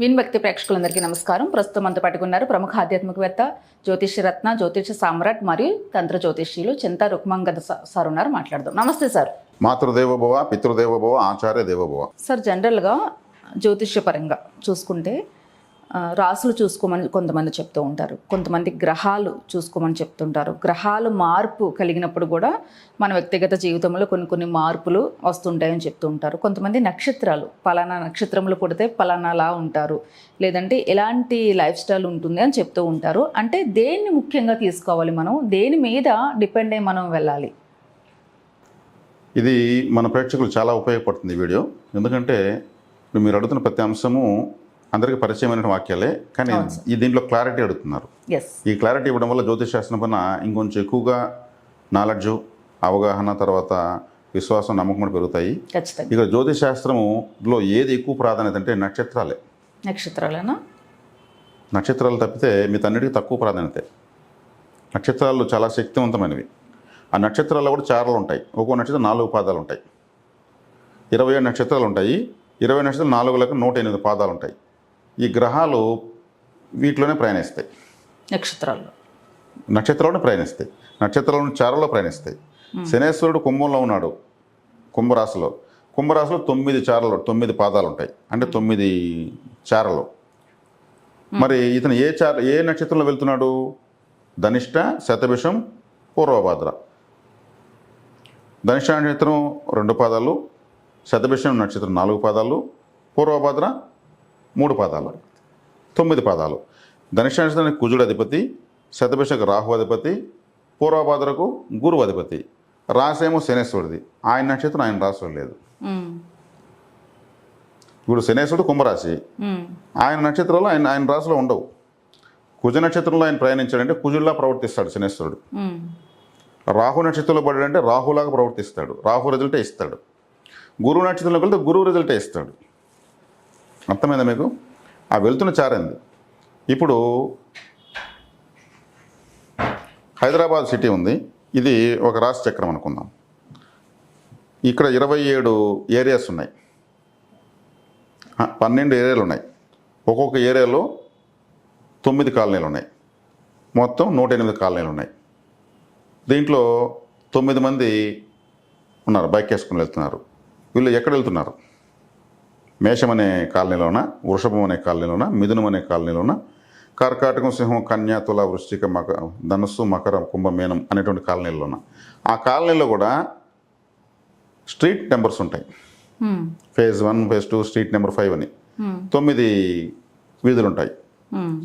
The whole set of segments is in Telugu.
విన్ వ్యక్తి ప్రేక్షకులందరికీ నమస్కారం. ప్రస్తుతం మనతో పట్టుకున్నారు ప్రముఖ ఆధ్యాత్మికవేత్త జ్యోతిష రత్న జ్యోతిష సామ్రాట్ మరియు తంత్ర జ్యోతిష్యులు చింత రుక్మంగద సార్ ఉన్నారు. మాట్లాడదాం. నమస్తే సార్. మాతృదేవోభవ పితృదేవోభవ ఆచార్య దేవోభవ. సార్ జనరల్గా జ్యోతిష్యపరంగా చూసుకుంటే రాసులు చూసుకోమని కొంతమంది చెప్తూ ఉంటారు. కొంతమంది గ్రహాలు చూసుకోమని చెప్తుంటారు. గ్రహాలు మార్పు కలిగినప్పుడు కూడా మన వ్యక్తిగత జీవితంలో కొన్ని కొన్ని మార్పులు వస్తుంటాయని చెప్తూ ఉంటారు. కొంతమంది నక్షత్రాలు పలానా నక్షత్రములు పుడితే పలానాలా ఉంటారు. లేదంటే ఎలాంటి లైఫ్ స్టైల్ ఉంటుంది అని చెప్తూ ఉంటారు. అంటే దేన్ని ముఖ్యంగా తీసుకోవాలి మనం? దేని మీద డిపెండ్ అయ్యి మనం వెళ్ళాలి? ఇది మన ప్రేక్షకులు చాలా ఉపయోగపడుతుంది వీడియో. ఎందుకంటే మీరు అడుగుతున్న ప్రతి అంశము అందరికీ పరిచయమైన వాక్యాలే. కానీ ఈ దీంట్లో క్లారిటీ అడుగుతున్నారు. ఈ క్లారిటీ ఇవ్వడం వల్ల జ్యోతిష్ శాస్త్రం పైన ఇంకొంచెం ఎక్కువగా నాలెడ్జ్ అవగాహన తర్వాత విశ్వాసం నమ్మకం పెరుగుతాయి. ఇక జ్యోతిష్ శాస్త్రములో ఏది ఎక్కువ ప్రాధాన్యత అంటే నక్షత్రాలే. నక్షత్రాలేనా? నక్షత్రాలు తప్పితే మీతన్నిటికీ తక్కువ ప్రాధాన్యత. నక్షత్రాలు చాలా శక్తివంతమైనవి. ఆ నక్షత్రాల్లో కూడా చారలు ఉంటాయి. ఒక్కో నక్షత్రం నాలుగు పాదాలు ఉంటాయి. ఇరవై ఏడు నక్షత్రాలు ఉంటాయి. ఇరవై నక్షత్రాలు నాలుగు లెక్క నూట ఎనిమిది పాదాలు ఉంటాయి. ఈ గ్రహాలు వీటిలోనే ప్రయాణిస్తాయి. నక్షత్రాలు నక్షత్రాలను ప్రయాణిస్తాయి. నక్షత్రాలను చారలో ప్రయాణిస్తాయి. శనేశ్వరుడు కుంభంలో ఉన్నాడు కుంభరాశిలో. కుంభరాశిలో తొమ్మిది చారలు తొమ్మిది పాదాలు ఉంటాయి అంటే తొమ్మిది చారలు. మరి ఇతను ఏ చార ఏ నక్షత్రంలో వెళ్తున్నాడు? ధనిష్ట శతభిషం పూర్వభాద్ర. ధనిష్ట నక్షత్రం రెండు పాదాలు శతభిషం నక్షత్రం నాలుగు పాదాలు పూర్వభాద్ర మూడు పాదాలు. తొమ్మిది పాదాలు. నక్షత్రానికి కుజుడు అధిపతి శతభిషకు రాహు అధిపతి పూర్వభాద్రకు గురువు అధిపతి రాసేమో శనేశ్వరుడిది. ఆయన నక్షత్రం ఆయన రాశిలో లేదు. ఇప్పుడు శనేశ్వరుడు కుంభరాశి. ఆయన నక్షత్రాలు ఆయన ఆయన రాశిలో ఉండవు. కుజ నక్షత్రంలో ఆయన ప్రయాణించాడంటే కుజుల్లా ప్రవర్తిస్తాడు శనేశ్వరుడు. రాహు నక్షత్రంలో పడాడంటే రాహులాగా ప్రవర్తిస్తాడు. రాహు రిజల్టే ఇస్తాడు. గురువు నక్షత్రంలోకి వెళ్తే గురువు రిజల్టే ఇస్తాడు. అర్థమైందా మీకు? ఆ వెళ్తున్న చారంది ఇప్పుడు హైదరాబాద్ సిటీ ఉంది. ఇది ఒక రాశి చక్రం అనుకుందాం. ఇక్కడ ఇరవై ఏడు ఏరియాస్ ఉన్నాయి. పన్నెండు ఏరియాలు ఉన్నాయి. ఒక్కొక్క ఏరియాలో తొమ్మిది కాలనీలు ఉన్నాయి. మొత్తం నూట ఎనిమిది కాలనీలు ఉన్నాయి. దీంట్లో తొమ్మిది మంది ఉన్నారు బైక్ వేసుకుని వెళ్తున్నారు. వీళ్ళు ఎక్కడ వెళ్తున్నారు? మేషం అనే కాలనీలోన వృషభం అనే కాలనీలోన మిథునం అనే కాలనీలోన కర్కాటకం సింహం కన్యా తుల వృశ్చిక మక ధనుస్సు మకర కుంభ మీనం అనేటువంటి కాలనీలోన ఆ కాలనీలో కూడా స్ట్రీట్ నెంబర్స్ ఉంటాయి. Phase one phase two street number five అని మ్మ్. తొమ్మిది వీధులు ఉంటాయి.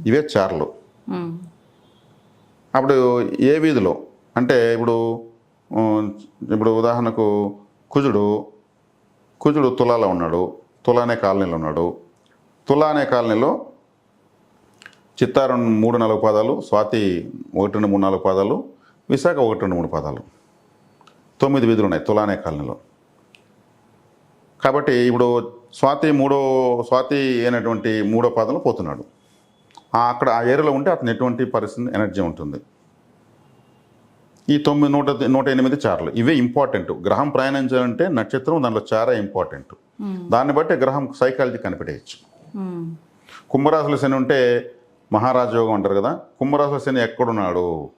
ఇవే చార్లు. అప్పుడు ఏ వీధిలో అంటే ఇప్పుడు ఇప్పుడు ఉదాహరణకు కుజుడు కుజుడు తులాలో ఉన్నాడు తులా అనే కాలనీలో ఉన్నాడు. తులా అనే కాలనీలో చిత్తారం మూడు నాలుగు పాదాలు స్వాతి ఒకటి రెండు మూడు నాలుగు పాదాలు విశాఖ ఒకటి రెండు మూడు పాదాలు. తొమ్మిది వీధులు ఉన్నాయి తులానే కాలనీలో. కాబట్టి ఇప్పుడు స్వాతి మూడో స్వాతి అయినటువంటి మూడో పాదంలో పోతున్నాడు. అక్కడ ఆ ఏరియాలో ఉంటే అతను ఎటువంటి పరిస్థితి ఎనర్జీ ఉంటుంది. ఈ తొమ్మిది నూట నూట ఎనిమిది చార్లు. ఇవే ఇంపార్టెంట్ గ్రహం ప్రయాణించాలంటే నక్షత్రం దాంట్లో చాలా ఇంపార్టెంట్ దాన్ని బట్టి గ్రహం సైకాలజీ కనిపెట్టేయచ్చు. మ్మ్. కుంభరాశుల శని ఉంటే మహారాజ యోగం అంటారు కదా కుంభరాశుల శని ఎక్కడున్నాడు?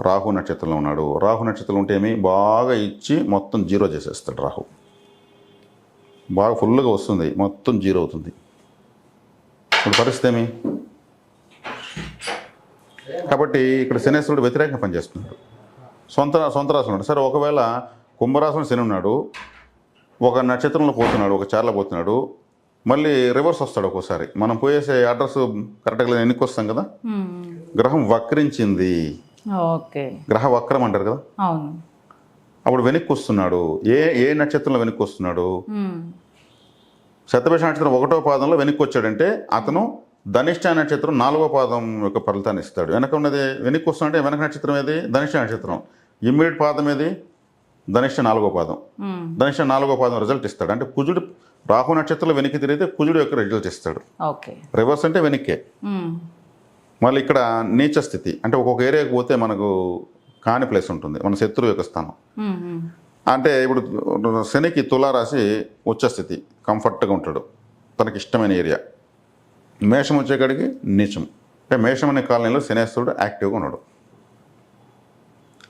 రాహు నక్షత్రంలో ఉన్నాడు. రాహు నక్షత్రం ఉంటే ఏమి? బాగా ఇచ్చి మొత్తం జీరో చేసేస్తాడు రాహు. బాగా ఫుల్గా వస్తుంది మొత్తం జీరో అవుతుంది. ఇప్పుడు పరిస్థితి ఏమి? కాబట్టి ఇక్కడ శనేశ్వరుడు వ్యతిరేకంగా పనిచేస్తున్నాడు. సొంత సొంత రాశి ఉన్నాడు. సరే ఒకవేళ కుంభరాశిలో శని ఉన్నాడు ఒక నక్షత్రంలో పోతున్నాడు ఒక చార్లో పోతున్నాడు మళ్ళీ రివర్స్ వస్తాడు ఒక్కోసారి. మనం పోయేసే అడ్రస్ కరెక్ట్గా ఎన్నికి వస్తాం కదా. గ్రహం వక్రించింది. ఓకే. గ్రహ వక్రం అంటారు కదా? అవును. అప్పుడు వెనక్కి వస్తున్నాడు. ఏ ఏ నక్షత్రంలో వెనక్కి వస్తున్నాడు. శతభిష నక్షత్రం ఒకటో పాదంలో వెనక్కి వచ్చాడంటే అతను ధనిష్ట నక్షత్రం నాలుగో పాదం యొక్క ఫలితాన్ని ఇస్తాడు. వెనక ఉన్నది వెనక్కి వస్తుంటే వెనక నక్షత్రం ఏది? ధనిష్ట నక్షత్రం. ఇమ్మీడియట్ పాదం ఏది? ధనిష్ట నాలుగో పాదం. ధనిష్ట నాలుగో పాదం రిజల్ట్ ఇస్తాడు. అంటే కుజుడు రాహు నక్షత్రంలో వెనక్కి తిరిగితే కుజుడు యొక్క రిజల్ట్ ఇస్తాడు. రివర్స్ అంటే వెనక్కే. మళ్ళీ ఇక్కడ నీచ స్థితి. అంటే ఒక్కొక్క ఏరియాకి పోతే మనకు కాని ప్లేస్ ఉంటుంది. మన శత్రువు యొక్క స్థానం. అంటే ఇప్పుడు శనికి తులారాశి ఉచ్చ స్థితి. కంఫర్ట్గా ఉంటాడు. తనకి ఇష్టమైన ఏరియా. మేషం వచ్చేకాడికి నీచం. అంటే మేషం అనే కాలనీలో శనేశ్వరుడు యాక్టివ్గా ఉన్నాడు.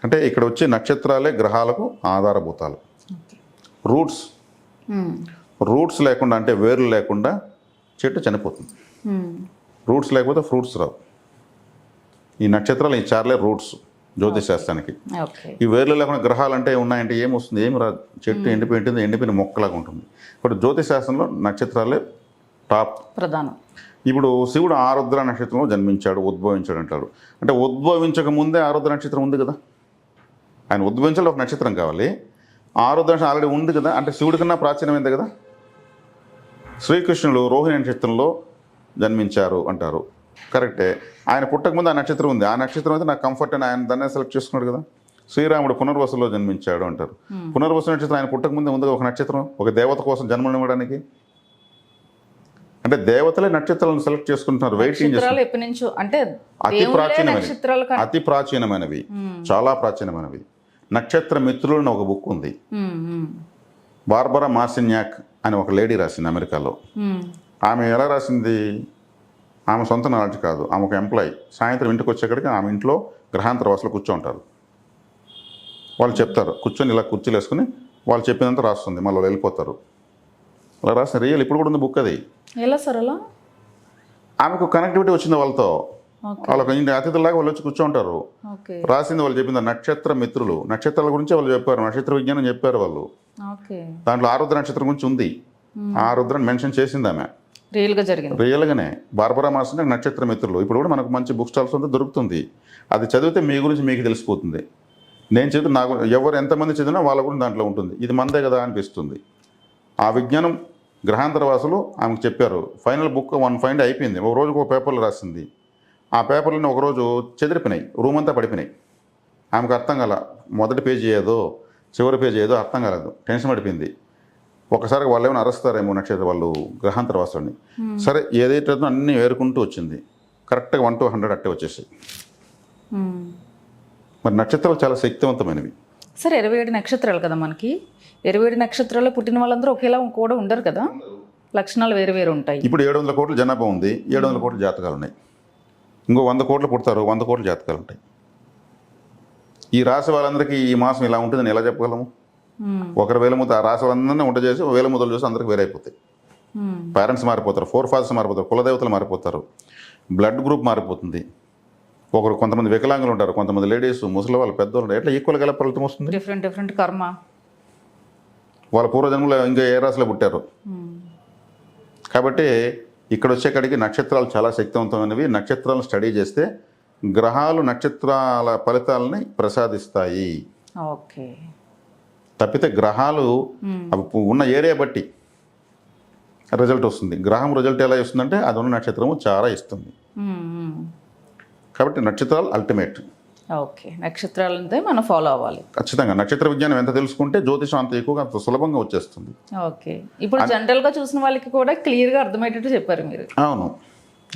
అంటే ఇక్కడ వచ్చే నక్షత్రాలే గ్రహాలకు ఆధారభూతాలు. రూట్స్ రూట్స్ లేకుండా అంటే వేర్లు లేకుండా చెట్టు చనిపోతుంది. రూట్స్ లేకపోతే ఫ్రూట్స్ రావు. ఈ నక్షత్రాలు ఈ చార్లే రూట్స్ జ్యోతిష్ శాస్త్రానికి. ఓకే. ఈ వేర్లు లేకుండా గ్రహాలు అంటే ఉన్నాయంటే ఏం వస్తుంది? ఏమి రాదు. చెట్టు ఎండిపోయి ఉంటుంది ఎండిపోయిన మొక్కలాగా ఉంటుంది. ఇప్పుడు జ్యోతిష్ శాస్త్రంలో నక్షత్రాలే టాప్. ప్రధానం. ఇప్పుడు శివుడు ఆరుద్ర నక్షత్రంలో జన్మించాడు ఉద్భవించాడు అంటాడు అంటే ఉద్భవించక ముందే ఆరుద్ర నక్షత్రం ఉంది కదా? ఆయన ఉద్భవించాలి ఒక నక్షత్రం కావాలి. ఆరుద్ర నక్షత్రం ఆల్రెడీ ఉంది కదా అంటే శివుడి కన్నా ప్రాచీనమైంది కదా? శ్రీకృష్ణుడు రోహిణి నక్షత్రంలో జన్మించారు అంటారు. కరెక్టే ఆయన పుట్టక ముందు ఆ నక్షత్రం ఉంది. ఆ నక్షత్రం అయితే నాకు కంఫర్ట్ అని ఆయన దాన్నే సెలెక్ట్ చేసుకున్నాడు కదా. శ్రీరాముడు పునర్వసులో జన్మించాడు అంటారు. పునర్వసు నక్షత్రం ఆయన పుట్టక ముందే ఉంది ఒక నక్షత్రం? ఒక దేవత కోసం జన్మనివ్వడానికి అంటే దేవతలే నక్షత్రాలను సెలెక్ట్ చేసుకుంటున్నారు వెయిటింగ్ అతి ప్రాచీనమైనవి. అతి ప్రాచీనమైనవి. చాలా ప్రాచీనమైనవి. నక్షత్ర మిత్రులు అని ఒక బుక్ ఉంది. బార్బరా మాసిన్యాక్ అని ఒక లేడీ రాసింది అమెరికాలో. ఆమె ఎలా రాసింది? ఆమె సొంత నాలెడ్జ్ కాదు. ఆమె ఒక ఎంప్లాయ్ సాయంత్రం ఇంటికి వచ్చేక్కడికి ఆమె ఇంట్లో గ్రహాంతర వాసులు కూర్చోంటారు. వాళ్ళు చెప్తారు కూర్చొని ఇలా కుర్చీలు వేసుకుని వాళ్ళు చెప్పినంత రాస్తుంది. మళ్ళీ వాళ్ళు వెళ్ళిపోతారు. అలా రాసిన రియల్ ఇప్పుడు కూడా ఉంది బుక్ అది. ఎలా సార్ అలా? ఆమెకు కనెక్టివిటీ వచ్చింది వాళ్ళతో. వాళ్ళకి ఇంటి అతిథులాగా వాళ్ళు వచ్చి కూర్చోంటారు. రాసింది వాళ్ళు చెప్పింది నక్షత్ర మిత్రులు. నక్షత్రాల గురించి వాళ్ళు చెప్పారు. నక్షత్ర విజ్ఞానం చెప్పారు వాళ్ళు. దాంట్లో ఆరుద్ర నక్షత్రం గురించి ఉంది. ఆ ఆరుద్రని మెన్షన్ చేసింది ఆమె. జరిగింది. రియల్గానే బార్బరా మాసం నక్షత్ర మిత్రులు. ఇప్పుడు కూడా మనకు మంచి బుక్ స్టాల్స్ అంతా దొరుకుతుంది. అది చదివితే మీ గురించి మీకు తెలిసిపోతుంది. నేను చదివి నాకు ఎవరు ఎంతమంది చదివినా వాళ్ళ గురించి దాంట్లో ఉంటుంది. ఇది మందే కదా అనిపిస్తుంది. ఆ విజ్ఞానం గ్రహాంతర వాసులు ఆమెకు చెప్పారు. ఫైనల్ బుక్ వన్ ఫైండ్ అయిపోయింది. ఒక రోజుకు ఒక పేపర్లో రాసింది. ఆ పేపర్లను ఒకరోజు చెదిరిపోయినాయి రూమ్ అంతా పడిపోయినాయి. ఆమెకు అర్థం కాల మొదటి పేజీ ఏదో చివరి పేజీ ఏదో అర్థం కాలేదు టెన్షన్ పడిపోయింది. ఒకసారి వాళ్ళు ఏమైనా అరుస్తారేమో నక్షత్ర వాళ్ళు గ్రహాంతర వాసులని సరే ఏదైతే అన్నీ ఏరుకుంటూ వచ్చింది. కరెక్ట్గా వన్ టు హండ్రెడ్ అట్టే వచ్చేసాయి. ఉమ్. మరి నక్షత్రాలు చాలా శక్తివంతమైనవి. సరే ఇరవై ఏడు నక్షత్రాలు కదా మనకి. ఇరవై ఏడు నక్షత్రాలు పుట్టిన వాళ్ళందరూ ఒకేలా కూడా ఉండరు కదా. లక్షణాలు వేరు వేరు ఉంటాయి. ఇప్పుడు ఏడు వందల కోట్ల జనాభా ఉంది ఏడు వందల కోట్ల జాతకాలు ఉన్నాయి. ఇంకో వంద కోట్లు పుడతారు వంద కోట్ల జాతకాలు ఉంటాయి. ఈ రాశి వాళ్ళందరికీ ఈ మాసం ఇలా ఉంటుందని ఎలా చెప్పగలము? ఒకరు వేల ముద్ద ఆ రాశి వాళ్ళందరినీ ఉంట చేసి వేల ముద్దలు చూసి అందరికి వేరైపోతాయి. పేరెంట్స్ మారిపోతారు ఫోర్ ఫాదర్స్ మారిపోతారు కులదేవతలు మారిపోతారు బ్లడ్ గ్రూప్ మారిపోతుంది. ఒకరు కొంతమంది వికలాంగులు ఉంటారు కొంతమంది లేడీస్ ముసలి వాళ్ళు పెద్దవాళ్ళు ఎట్లా ఈక్వల్గా ఎలా ఫలితం వస్తుంది? డిఫరెంట్ డిఫరెంట్ కర్మ. వాళ్ళ పూర్వజన్మలో ఇంకా ఏ రాశిలో పుట్టారు? కాబట్టి ఇక్కడ వచ్చేకాడికి నక్షత్రాలు చాలా శక్తివంతమైనవి. నక్షత్రాలను స్టడీ చేస్తే గ్రహాలు నక్షత్రాల ఫలితాలని ప్రసాదిస్తాయి. ఓకే. తప్పితే గ్రహాలు ఉన్న ఏరియా బట్టి రిజల్ట్ వస్తుంది. గ్రహం రిజల్ట్ ఎలా ఇస్తుందంటే అది ఉన్న నక్షత్రము చాలా ఇస్తుంది. కాబట్టి నక్షత్రాలు అల్టిమేట్. ఓకే. నక్షత్రాలంతే మనం ఫాలో అవ్వాలి. ఖచ్చితంగా. నక్షత్ర విజ్ఞానం ఎంత తెలుసుకుంటే జ్యోతిషం అంత ఎక్కువగా అంత సులభంగా వచ్చేస్తుంది. ఓకే. ఇప్పుడు జనరల్గా చూసిన వాళ్ళకి కూడా క్లియర్గా అర్థమయ్యేటట్టు చెప్పారు మీరు. అవును.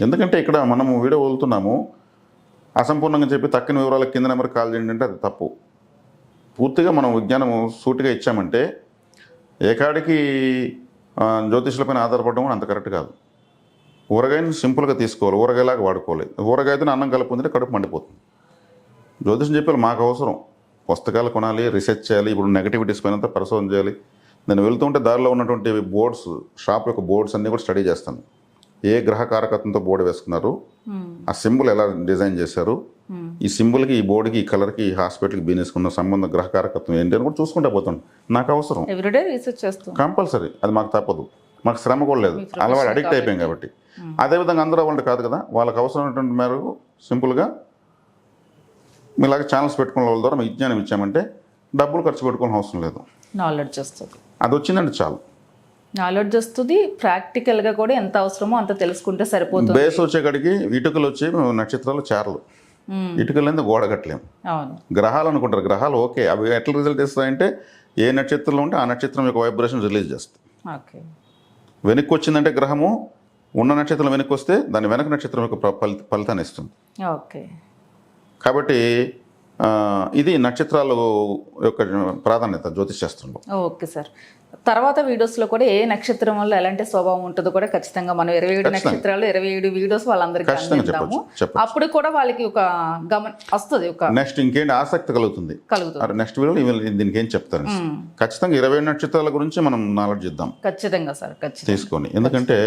ఎందుకంటే ఇక్కడ మనము వీడియో వదులుతున్నాము. అసంపూర్ణంగా చెప్పి తక్కిన వివరాల కింద నెంబర్ కాల్ చేయండి అంటే అది తప్పు. పూర్తిగా మనం విజ్ఞానం సూటిగా ఇచ్చామంటే ఏకాడికి ఆ, జ్యోతిష్యులపైన ఆధారపడడం కూడా అంత కరెక్ట్ కాదు. ఊరగాయని సింపుల్గా తీసుకోవాలి. ఊరగాయలాగా వాడుకోవాలి. ఊరగాయతో అన్నం కలుపుకుంటే కడుపు మండిపోతుంది. జ్యోతిషం చెప్పాలి మాకు అవసరం. పుస్తకాలు కొనాలి రీసెర్చ్ చేయాలి ఇప్పుడు నెగటివిటీస్ పైన పరిశోధన చేయాలి. నేను వెళ్తుంటే దారిలో ఉన్నటువంటి బోర్డ్స్ షాప్ యొక్క బోర్డ్స్ అన్నీ కూడా స్టడీ చేస్తాను. ఏ గ్రహ కారకత్వంతో బోర్డు వేసుకున్నారు? ఉమ్, ఆ సింబల్ ఎలా డిజైన్ చేశారు? ఉమ్. ఈ సింబల్కి ఈ బోర్డుకి ఈ కలర్కి ఈ హాస్పిటల్కి బిజినెస్కి ఉన్న సంబంధం గ్రహ కారకత్వం ఏంటి అని కూడా చూసుకుంటా పోతాను. నాకు అవసరం. ఎవ్రీడే రీసెర్చ్ చేస్తాం. కంపల్సరీ అది మాకు తప్పదు. మాకు శ్రమ కూడా లేదు. అలవాటు అడిక్ట్ అయిపోయాం కాబట్టి. అదేవిధంగా అందరూ వాళ్ళు కాదు కదా వాళ్ళకి అవసరమైనటువంటి మేరకు సింపుల్గా మీలాగా ఛానల్స్ పెట్టుకున్న వాళ్ళ ద్వారా మీ విజ్ఞానం ఇచ్చామంటే డబ్బులు ఖర్చు పెట్టుకోవాల్సిన అవసరం లేదు. నాలెడ్జ్ వస్తుంది. అది వచ్చిందంటే చాలు. నాలెడ్జ్ వస్తుంది ప్రాక్టికల్గా కూడా ఎంత అవసరమో అంత తెలుసుకుంటే సరిపోతుంది. బేస్ వచ్చేకాడికి ఇటుకలు వచ్చి నక్షత్రాలు చేరలు. ఉమ్, ఇటుకలు అనేది గోడ కట్టలేము. గ్రహాలు అనుకుంటారు గ్రహాలు ఓకే. అవి ఎట్లా రిజల్ట్ ఇస్తాయంటే ఏ నక్షత్రంలో ఉంటే ఆ నక్షత్రం యొక్క వైబ్రేషన్ రిలీజ్ చేస్తుంది. ఓకే. వెనక్కి వచ్చిందంటే గ్రహము ఉన్న నక్షత్రం వెనక్కి వస్తే దాని వెనక నక్షత్రం యొక్క ఫలితాన్ని ఇస్తుంది. ఓకే. కాబట్టి ఇది నక్షత్రాలు యొక్క ప్రాధాన్యత జ్యోతిష్ శాస్త్రంలో. Okay sir. తర్వాత వీడియోస్లో కూడా ఏ నక్షత్రం వల్ల ఎలాంటి స్వభావం ఉంటుందో కూడా ఖచ్చితంగా మనం ఇరవై ఏడు నక్షత్రాలు ఇరవై ఏడు వీడియోస్ వాళ్ళందరికీ అందిద్దాము. అప్పుడు కూడా వాళ్ళకి ఒక గమన వస్తుంది ఒక నెక్స్ట్ ఇంకేంటి? ఆసక్తి కలుగుతుంది. కలుగుతుంది. నెక్స్ట్ వీడియోలో దీనికి ఏం చెప్తాను ఖచ్చితంగా ఇరవై నక్షత్రాల గురించి మనం నాలెడ్జ్ ఇద్దాం. ఖచ్చితంగా సార్ ఖచ్చితంగా. తీసుకొని. ఎందుకంటే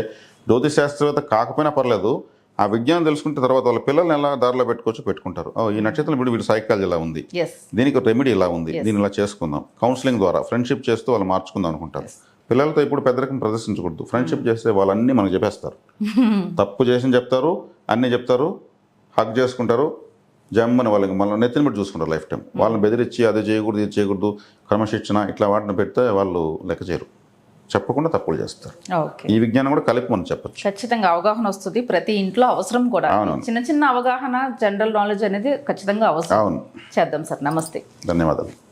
జ్యోతిష్ శాస్త్రవేత్త కాకపోయినా పర్లేదు ఆ విజ్ఞానం తెలుసుకుంటే తర్వాత వాళ్ళ పిల్లల్ని ఎలా దారిలో పెట్టుకోవచ్చు పెట్టుకుంటారు. ఈ నక్షత్రం వీడు వీడి సైకాలజీ ఇలా ఉంది. దీనికి ఒక రెమెడీ ఇలా ఉంది. దీన్ని ఇలా చేసుకుందాం. కౌన్సిలింగ్ ద్వారా ఫ్రెండ్షిప్ చేస్తూ వాళ్ళు మార్చుకుందాం అనుకుంటారు. పిల్లలతో ఇప్పుడు పెద్దరికం ప్రదర్శించకూడదు. ఫ్రెండ్షిప్ చేస్తే వాళ్ళన్నీ మనకు చెప్పేస్తారు. తప్పు చేసి చెప్తారు అన్నీ చెప్తారు హక్ చేసుకుంటారు జమ్మని వాళ్ళకి మళ్ళీ నెత్తిన పెట్టి చూసుకుంటారు లైఫ్ టైం వాళ్ళని బెదిరించి అది చేయకూడదు ఇది చేయకూడదు క్రమశిక్షణ ఇట్లా వాటిని పెడితే వాళ్ళు లెక్క చేయరు. చెప్పకుండా తప్పులు చేస్తారు. ఓకే. ఈ విజ్ఞానం కూడా కలిపి మనం చెప్పచ్చు. ఖచ్చితంగా అవగాహన వస్తుంది. ప్రతి ఇంట్లో అవసరం కూడా. చిన్న చిన్న అవగాహన జనరల్ నాలెడ్జ్ అనేది ఖచ్చితంగా అవసరం. అవును. చేద్దాం సార్. నమస్తే. ధన్యవాదాలు.